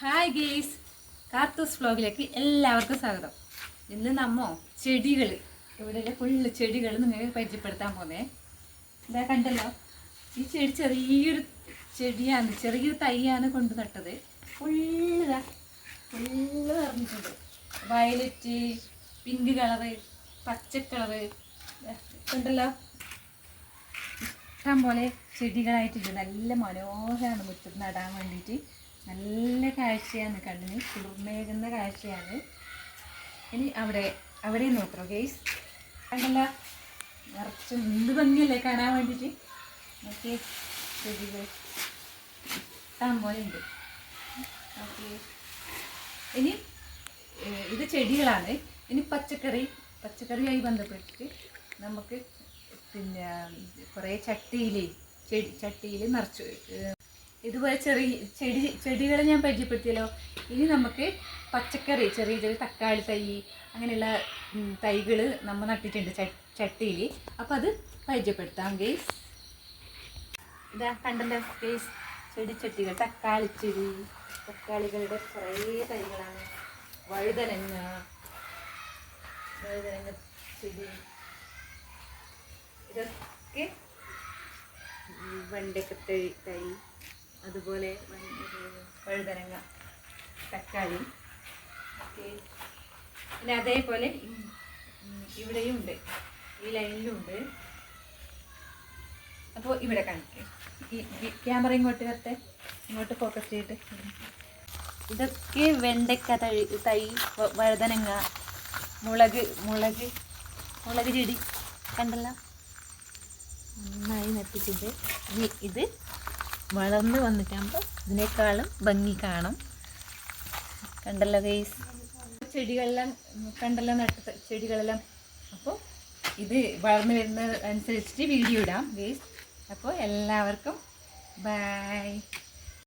Hi guys കാർത്തൂസ് വ്ലോഗിലേക്ക് എല്ലാവർക്കും സ്വാഗതം. ഇന്ന് നമ്മോ ചെടികൾ ഇവിടെ ഫുള്ള് ചെടികൾ നിങ്ങൾക്ക് പരിചയപ്പെടുത്താൻ പോന്നേ. ഇതാ കണ്ടല്ലോ. ഈ ചെടി ചെറിയൊരു ചെടിയാണ് ചെറിയൊരു തൈയാണ് കൊണ്ട് നട്ടത്. ഫുള്ള് ഫുള്ള് നിറഞ്ഞിട്ടുണ്ട്. വയലറ്റ് പിങ്ക് കളറ് പച്ച കളറ് കണ്ടല്ലോ? ഇഷ്ടം പോലെ ചെടികളായിട്ടുണ്ട്. നല്ല മനോഹരമാണ് മുറ്റത്ത് നടാൻ വേണ്ടിയിട്ട്. നല്ല കാഴ്ചയാണ് കണ്ണിന്. കുളിർമേകുന്ന കാഴ്ചയാണ്. ഇനി അവിടെ അവിടെ നോക്കണം ഗെയ്സ് കണ്ടല്ല നിറച്ച് എന്ത് ഭംഗിയല്ലേ കാണാൻ വേണ്ടിയിട്ട്? ഓക്കെ ചെടികൾ. ഇഷ്ടം പോലെ ഉണ്ട്. ഓക്കെ ഇനി ഇത് ചെടികളാണ്. ഇനി പച്ചക്കറി പച്ചക്കറിയായി ബന്ധപ്പെട്ടിട്ട് നമുക്ക് പിന്നെ കുറേ ചട്ടിയിൽ ചെടി ചട്ടിയിൽ നിറച്ച് ഇതുപോലെ ചെറിയ ചെടി ചെടികളെ ഞാൻ പരിചയപ്പെടുത്തിയല്ലോ. ഇനി നമുക്ക് പച്ചക്കറി ചെറിയ ചെറിയ തക്കാളി തൈ അങ്ങനെയുള്ള തൈകൾ നമ്മൾ നട്ടിട്ടുണ്ട് ചട്ടിയിൽ അപ്പോൾ അത് പരിചയപ്പെടുത്താം ഗേസ് ഇതാ കണ്ടല്ലോ ഗെയ്സ് ചെടിച്ചട്ടികൾ തക്കാളി ചെടി തക്കാളികളുടെ കുറേ തൈകളാണ്. വഴുതനങ്ങ വഴുതനങ്ങ ചെടി. ഇതൊക്കെ വെണ്ടയ്ക്ക തൈ. അതുപോലെ വഴുതനങ്ങ തക്കാളി പിന്നെ അതേപോലെ ഇവിടെയും ഉണ്ട് ഈ ലൈനിലും ഉണ്ട് അപ്പോൾ ഇവിടെ കാണിക്കാം. ക്യാമറ ഇങ്ങോട്ട് വരട്ടെ? ഇങ്ങോട്ട് ഫോക്കസ് ചെയ്തിട്ട്. ഇതൊക്കെ വെണ്ടയ്ക്ക തൈ തൈ വഴുതനങ്ങ മുളക് മുളക് മുളക് ചെടി. കണ്ടല്ലോ? നന്നായി നട്ടിട്ടുണ്ട്. ഇത് വളർന്ന് വന്നിട്ടാകുമ്പോൾ ഇതിനേക്കാളും ഭംഗി കാണും. കണ്ടല്ലോ ഗൈസ് ചെടികളെല്ലാം കണ്ടല്ലോ നട്ട ചെടികളെല്ലാം. അപ്പോൾ ഇത് വളർന്നു വരുന്നത് അനുസരിച്ചിട്ട് വീഡിയോ ഇടാം ഗൈസ് അപ്പോൾ എല്ലാവർക്കും ബൈ